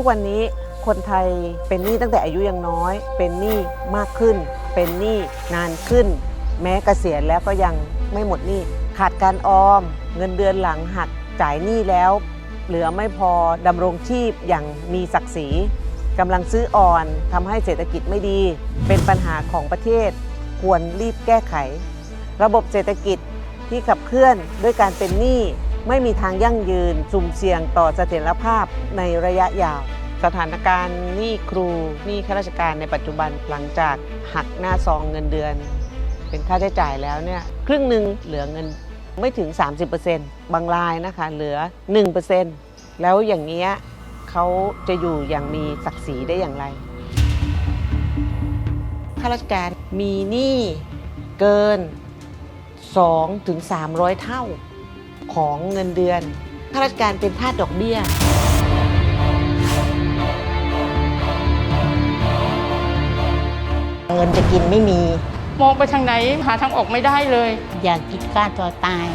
ทุกวันนี้คนไทยเป็นหนี้ตั้งแต่อายุยังน้อย เป็นหนี้มากขึ้น เป็นหนี้นานขึ้น แม้เกษียณแล้วก็ยังไม่หมดหนี้ขาดการออม เงินเดือนหลังหักจ่ายหนี้แล้ว เหลือไม่พอดำรงชีพอย่างมีศักดิ์ศรีกำลังซื้ออ่อนทำให้เศรษฐกิจไม่ดี เป็นปัญหาของประเทศ ควรรีบแก้ไข ระบบเศรษฐกิจที่ขับเคลื่อนด้วยการเป็นหนี้ ไม่มีทางยั่งยืนสุ่มเสี่ยงต่อเสถียรภาพในระยะยาว สถานการณ์หนี้ครูหนี้ข้าราชการในปัจจุบันหลังจากหักหน้าซองเงินเดือน เป็นค่าใช้จ่ายแล้วเนี่ยครึ่งหนึ่งเหลือเงินไม่ถึง 30%บางรายนะคะเหลือ 1%แล้วอย่างเงี้เขาจะอยู่อย่างมีศักดิ์ศรีได้อย่างไรข้าราชการมีหนี้เกิน2ถึง300 เท่า ของเงินเดือนข้าราชการเป็นทาสดอกเบี้ย เงินจะกินไม่มี มองไปทางไหนหาทางออกไม่ได้เลย อยากคิดฆ่าตัวตาย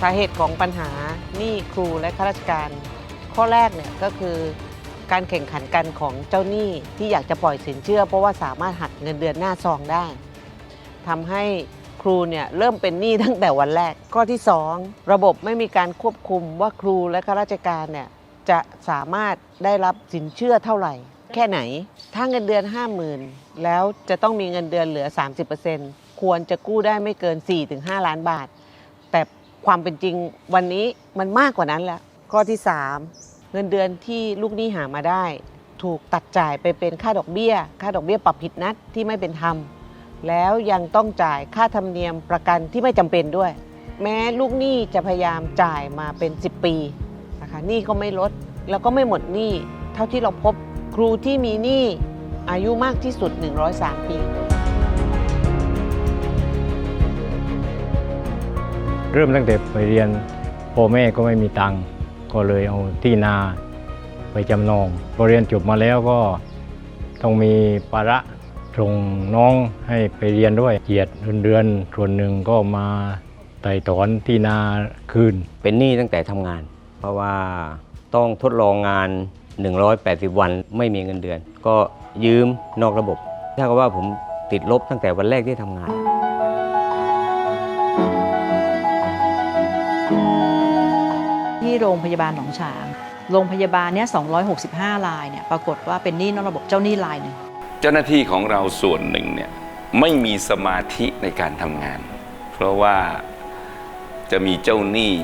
สาเหตุของปัญหาหนี้ครูและข้าราชการ ข้อแรกเนี่ยก็คือ การแข่งขันกันของเจ้าหนี้ที่อยากจะปล่อยสินเชื่อ เพราะว่าสามารถหักเงินเดือนหน้าซองได้ทำให้ครูเนี่ยเริ่มเป็นหนี้ตั้งแต่วันแรก ข้อที่ 2 ระบบไม่มีการควบคุมว่าครูและข้าราชการเนี่ยจะสามารถได้รับสินเชื่อเท่าไหร่ แค่ไหน ถ้าเงินเดือน 50,000 แล้วจะต้องมีเงินเดือนเหลือ 30%ควรจะกู้ได้ไม่เกิน 4-5 ล้านบาท แต่ความเป็นจริงวันนี้มันมากกว่านั้นแล้ว ข้อที่ 3 เงินเดือนที่ลูกหนี้หามาได้ ถูกตัดจ่ายไปเป็นค่าดอกเบี้ย ค่าดอกเบี้ยปรับผิดนัดที่ไม่เป็นธรรม แล้วยังต้องจ่ายค่าธรรมเนียมประกันที่ไม่จำเป็นด้วย แม้ลูกหนี้จะพยายามจ่ายมาเป็น 10 ปีนะคะหนี้ก็ไม่ลดแล้วก็ไม่หมดหนี้เท่าที่เราพบครูที่มีหนี้อายุมากที่สุด 103 ปี เริ่มตั้งแต่ไปเรียนพ่อแม่ก็ไม่มีตังค์ ก็เลยเอาที่นาไปจำนองพอเรียนจบมาแล้วก็ต้องมีภาระส่งน้องให้ไปเรียนด้วยเกียรติเดือนส่วนหนึ่งก็มาไต่ถอนที่นาคืน เป็นหนี้ตั้งแต่ทำงาน เพราะว่าต้องทดลองงาน 180 วันไม่มีเงินเดือน ก็ยืมนอกระบบถ้ากับว่าผมติดลบตั้งแต่วันแรกที่ทำงาน ที่โรงพยาบาลหนองฉาง โรงพยาบาลเนี้ย265 รายเนี่ยปรากฏว่าเป็นหนี้นอกระบบเจ้าหนี้รายหนึ่งเจ้าหน้าที่ของเราส่วนหนึ่งเนี่ยไม่มีสมาธิในการทำงาน เพราะว่าจะมีเจ้าหนี้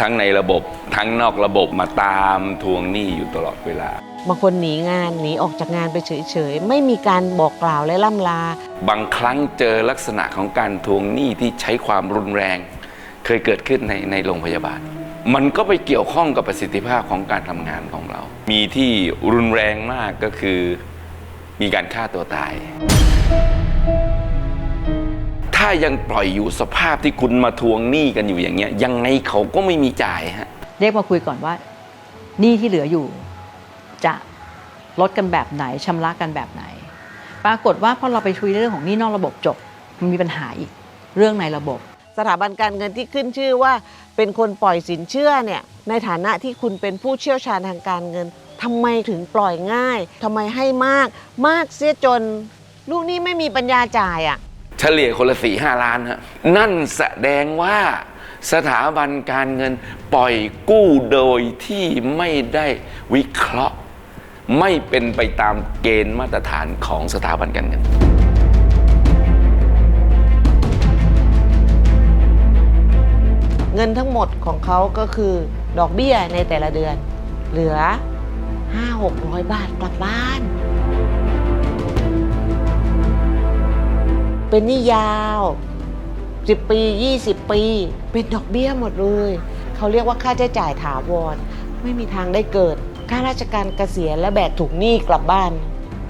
ทั้งในระบบทั้งนอกระบบมาตามทวงหนี้อยู่ตลอดเวลา บางคนหนีงานหนีออกจากงานไปเฉยๆ ไม่มีการบอกกล่าวและล่ำลา บางครั้งเจอลักษณะของการทวงหนี้ที่ใช้ความรุนแรง เคยเกิดขึ้นในในโรงพยาบาล มันก็ไปเกี่ยวข้องกับประสิทธิภาพของการทำงานของเรา มีที่รุนแรงมากก็คือ มีการฆ่าตัวตาย ถ้ายังปล่อยอยู่สภาพที่คุณมาทวงหนี้กันอยู่อย่างเงี้ย ยังไงเขาก็ไม่มีจ่ายฮะ เรียกมาคุยก่อนว่าหนี้ที่เหลืออยู่ จะลดกันแบบไหนชำระกันแบบไหน ปรากฏว่าพอเราไปคุยเรื่องของหนี้นอกระบบจบ มันมีปัญหาอีกเรื่องในระบบ สถาบันการเงินที่ขึ้นชื่อว่า เป็นคนปล่อยสินเชื่อเนี่ยในฐานะที่คุณเป็นผู้เชี่ยวชาญทางการเงินทำไมถึงปล่อยง่ายทำไมให้มาก มากเสียจน ลูกนี้ไม่มีปัญญาจ่ายอะเฉลี่ยคนละสี่ห้าล้านฮะนั่นแสดงว่าสถาบันการเงินปล่อยกู้โดยที่ไม่ได้วิเคราะห์ ไม่เป็นไปตามเกณฑ์มาตรฐานของสถาบันการเงิน เงินทั้งหมดของเขาก็คือดอกเบี้ยในแต่ละเดือน เหลือ 5 600 บาทกลับบ้าน เป็นหนี่ยาว 10 ปี 20 ปี เป็นดอกเบี้ยหมดเลย เขาเรียกว่าค่าใช้จ่ายถาวร ไม่มีทางได้เกิดข้าราชการเกษียณและแบกถุงหนี้กลับบ้าน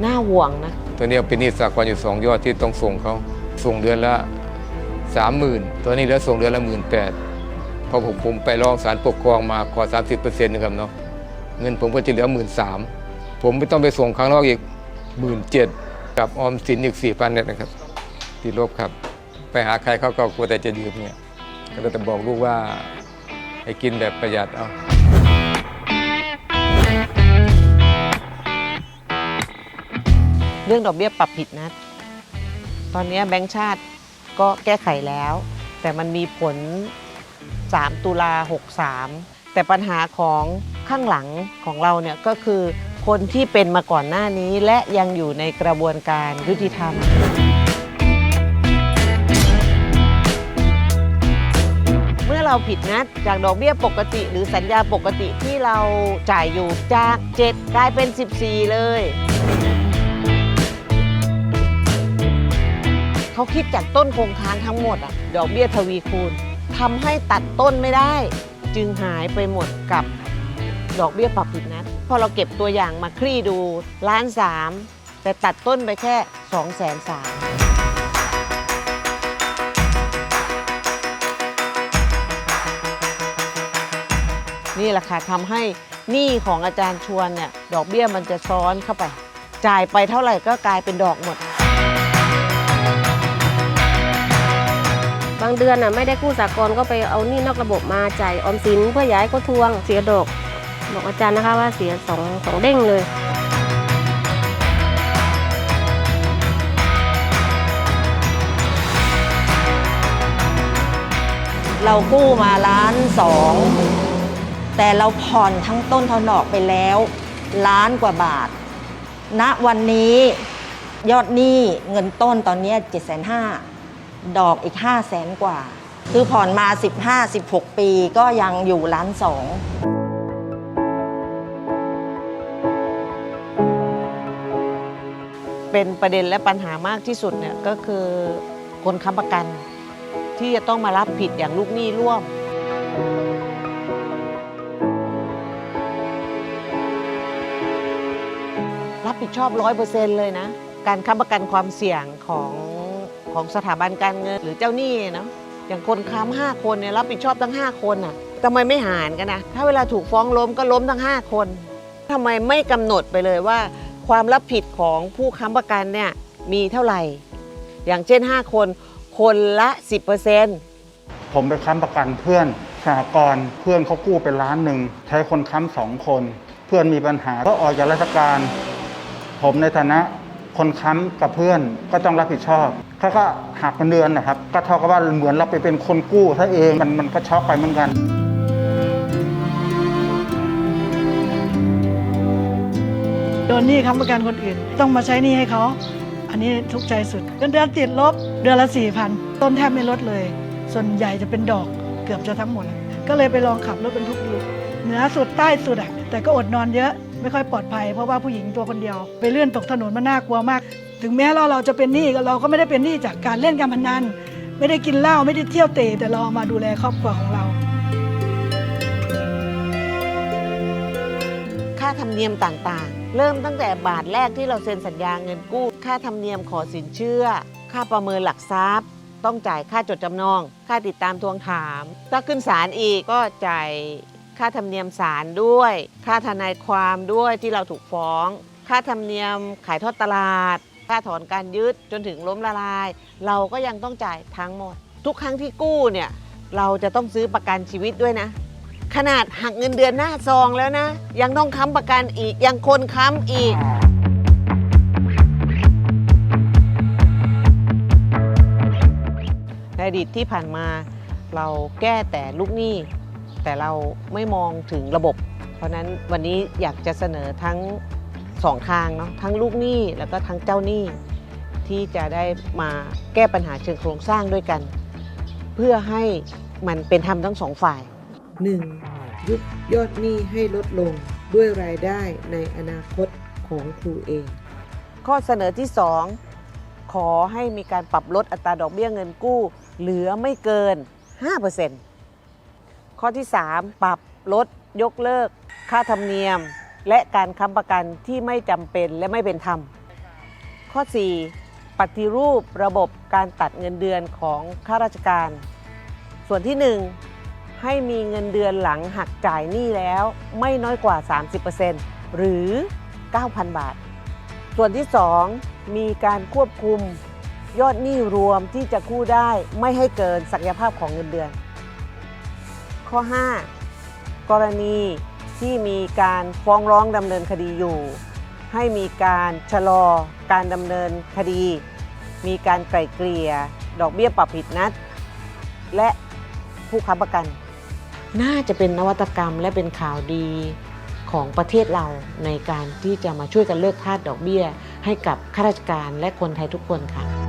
น่าห่วงนะตัวนี้เป็นหนี้สากลอยู่สองยอดที่ต้องส่งเขาส่งเดือนละสามหมื่นตัวนี้แล้วส่งเดือนละหมื่นแปด พอผมผมไปร้องศาลปกครองมาขอ 30เปอร์เซ็นต์นะครับเนาะเงินผมก็จะเหลือหมื่นสามผมไม่ต้องไปส่งข้างนอกอีกหมื่นเจ็ดกับออมสินอีกสี่พันเนี่ยนะครับติดลบครับ ไปหาใครเขาก็กลัวแต่จะดื่มเนี่ยก็เลยจะบอกลูกว่าให้กินแบบประหยัดเอาเรื่องดอกเบี้ยปรับผิดนัดตอนนี้แบงก์ชาติก็แก้ไขแล้ว แต่มันมีผล 3 ตุลา 63 แต่ปัญหาของข้างหลังของเราเนี่ยก็คือคนที่เป็นมาก่อนหน้านี้และยังอยู่ในกระบวนการยุติธรรม เมื่อเราผิดนัดจากดอกเบี้ยปกติหรือสัญญาปกติที่เราจ่ายอยู่จาก 7 กลายเป็น 14 เลยเขาคิดจากต้นคงค้างทั้งหมดอะดอกเบี้ยทวีคูณ ทำให้ตัดต้นไม่ได้ จึงหายไปหมดกับดอกเบี้ยปรับผิดนัดพอเราเก็บตัวอย่างมาคลี่ดูล้านสามแต่ตัดต้นไปแค่2องแสนสามนี่แหละค่ะทำให้หนี้ของอาจารย์ชวนเนี่ยดอกเบี้ยมันจะซ้อนเข้าไป จ่ายไปเท่าไหร่ก็กลายเป็นดอกหมดางเดือนน่ะไม่ได้กู้สากลก็ไปเอานี้นอกระบบมาจ่ายออมสินเพื่อย้ายก็ทวงเสียดอกบอกอาจารย์นะคะว่าเสียสองสองเด้งเลยเรากู้มาล้านสองแต่เราผ่อนทั้งต้นทั้งดอกไปแล้ว ล้านกว่าบาท ณวันนี้ยอดหนี้เงินต้นตอนนี้7จ็ดแสนห้า ดอกอีก 5 0 0แสนกว่า คือผ่อนมา 15-16 ปีก็ยังอยู่ล้านสองเป็นประเด็นและปัญหามากที่สุดเนี่ยก็คือคนค้ำประกัน ที่จะต้องมารับผิดอย่างลูกหนี้ร่วม รับผิดชอบร้อยเปอร์เซ็นต์เลยนะ การค้ำประกันความเสี่ยงของ ของสถาบันการเงินหรือเจ้าหนี้เนาะอย่างคนค้ำห้าคนเนี่ยรับผิดชอบทั้ง 5 คนอะทำไมไม่หารกันนะถ้าเวลาถูกฟ้องล้มก็ล้มทั้ง 5 คนทำไมไม่กำหนดไปเลยว่า ความรับผิดของผู้ค้ำประกันเนี่ยมีเท่าไหร่ อย่างเช่น 5 คน คนละ 10%ผมไปค้ำประกันเพื่อนสหกรณ์เพื่อนเขากู้เป็นล้านหนึ่งใช้คนค้ำสองคน เพื่อนมีปัญหาก็ออกจากราชการ ผมในฐานะ คนค้ำกับเพื่อนก็ต้องรับผิดชอบเขาก็หักเงินเดือนนะครับ ก็เท่ากับว่าเหมือนเราไปเป็นคนกู้ถ้เองมันมันก็ช็อกไปเหมือนกันโดนหนี้ค้ำประกันคนอื่น ต้องมาใช้หนี้ให้เขาอันนี้ทุกข์ใจสุดเงินเดือนติดลบเดือนละสี่พันต้นแทบไม่ลดเลย ส่วนใหญ่จะเป็นดอกเกือบจะทั้งหมด ก็เลยไปลองขับรถบรรทุกดูเหนือสุดใต้สุดอะแต่ก็อดนอนเยอะ ไม่ค่อยปลอดภัย เพราะว่าผู้หญิงตัวคนเดียว ไปเลื่อนตกถนนมันน่ากลัวมาก ถึงแม้เราเราจะเป็นหนี้เราก็ไม่ได้เป็นหนี้จากการเล่นการพนันไม่ได้กินเหล้าไม่ได้เที่ยวเตะแต่เราเอามาดูแลครอบครัวของเรา ค่าธรรมเนียมต่างๆ เริ่มตั้งแต่บาทแรกที่เราเซ็นสัญญาเงินกู้ ค่าธรรมเนียมขอสินเชื่อ ค่าประเมินหลักทรัพย์ ต้องจ่ายค่าจดจำนอง ค่าติดตามทวงถาม ถ้าขึ้นศาลอีกก็จ่าย ค่าธรรมเนียมศาลด้วย ค่าทนายความด้วยที่เราถูกฟ้อง ค่าธรรมเนียมขายทอดตลาด ค่าถอนการยึดจนถึงล้มละลาย เราก็ยังต้องจ่ายทั้งหมด ทุกครั้งที่กู้เนี่ยเราจะต้องซื้อประกันชีวิตด้วยนะ ขนาดหักเงินเดือนหน้าซองแล้วนะ ยังต้องค้ำประกันอีกยังคนค้ำอีกในอดีตที่ผ่านมาเราแก้แต่ลูกหนี้ แต่เราไม่มองถึงระบบ เพราะฉะนั้นวันนี้อยากจะเสนอทั้งสองทางเนาะทั้งลูกหนี้แล้วก็ทั้งเจ้าหนี้ ที่จะได้มาแก้ปัญหาเชิงโครงสร้างด้วยกัน เพื่อให้มันเป็นธรรมทั้งสองฝ่าย 1. ยุบยอดหนี้ให้ลดลงด้วยรายได้ในอนาคตของครูเอง ข้อเสนอที่ 2 ขอให้มีการปรับลดอัตราดอกเบี้ยเงินกู้ เหลือไม่เกิน 5% ข้อที่ 3 ปรับลดยกเลิก ค่าธรรมเนียม และการค้ำประกันที่ไม่จำเป็นและไม่เป็นธรรม ข้อ 4 ปฏิรูประบบการตัดเงินเดือนของข้าราชการ ส่วนที่ 1 ให้มีเงินเดือนหลังหักจ่ายหนี้แล้วไม่น้อยกว่า 30%หรือ 9,000 บาท ส่วนที่ 2 มีการควบคุมยอดหนี้รวมที่จะกู้ได้ไม่ให้เกินศักยภาพของเงินเดือน ข้อ 5 กรณีที่มีการฟ้องร้องดำเนินคดีอยู่ ให้มีการชะลอการดำเนินคดี มีการไกล่เกลี่ย ดอกเบี้ยปรับผิดนัด และผู้ค้ำประกัน น่าจะเป็นนวัตกรรมและเป็นข่าวดีของประเทศเราในการที่จะมาช่วยกันเลิกทาสดอกเบี้ย ให้กับข้าราชการและคนไทยทุกคนค่ะ